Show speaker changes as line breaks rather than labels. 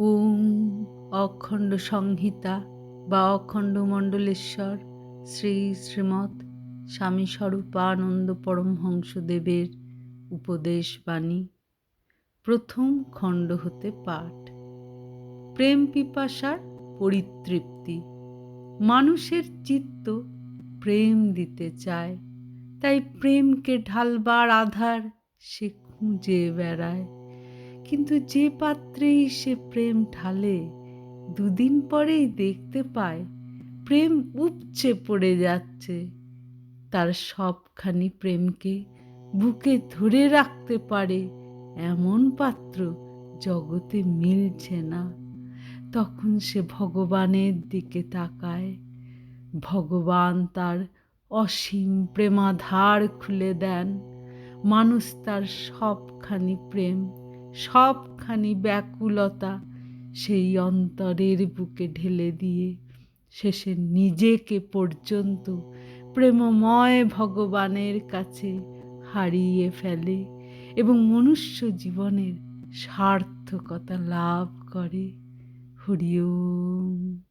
ওম, অখণ্ড সংহিতা বা অখণ্ড মণ্ডলেশ্বর, শ্রী শ্রীমৎ স্বামী স্বরূপানন্দ পরমহংসদেবের উপদেশ বাণী। প্রথম খণ্ড হতে পাঠ। প্রেম পিপাসার পরিতৃপ্তি। মানুষের চিত্ত প্রেম দিতে চায়, তাই প্রেমকে ঢালবার আধার সে খুঁজে বেড়ায়। কিন্তু যে পাত্রেই সে প্রেম ঢালে, দুদিন পরেই দেখতে পায় প্রেম উপচে পড়ে যাচ্ছে। তার সবখানি প্রেমকে বুকে ধরে রাখতে পারে এমন পাত্র জগতে মিলছে না। তখন সে ভগবানের দিকে তাকায়। ভগবান তার অসীম প্রেমাধার খুলে দেন। মানুষ তার সবখানি প্রেম সবখানি ব্যাকুলতা সেই অন্তরের বুকে ঢেলে দিয়ে শেষে নিজেকে পর্যন্ত প্রেমময় ভগবানের কাছে হারিয়ে ফেলে এবং মনুষ্য জীবনের সার্থকতা লাভ করে। হরি ওম।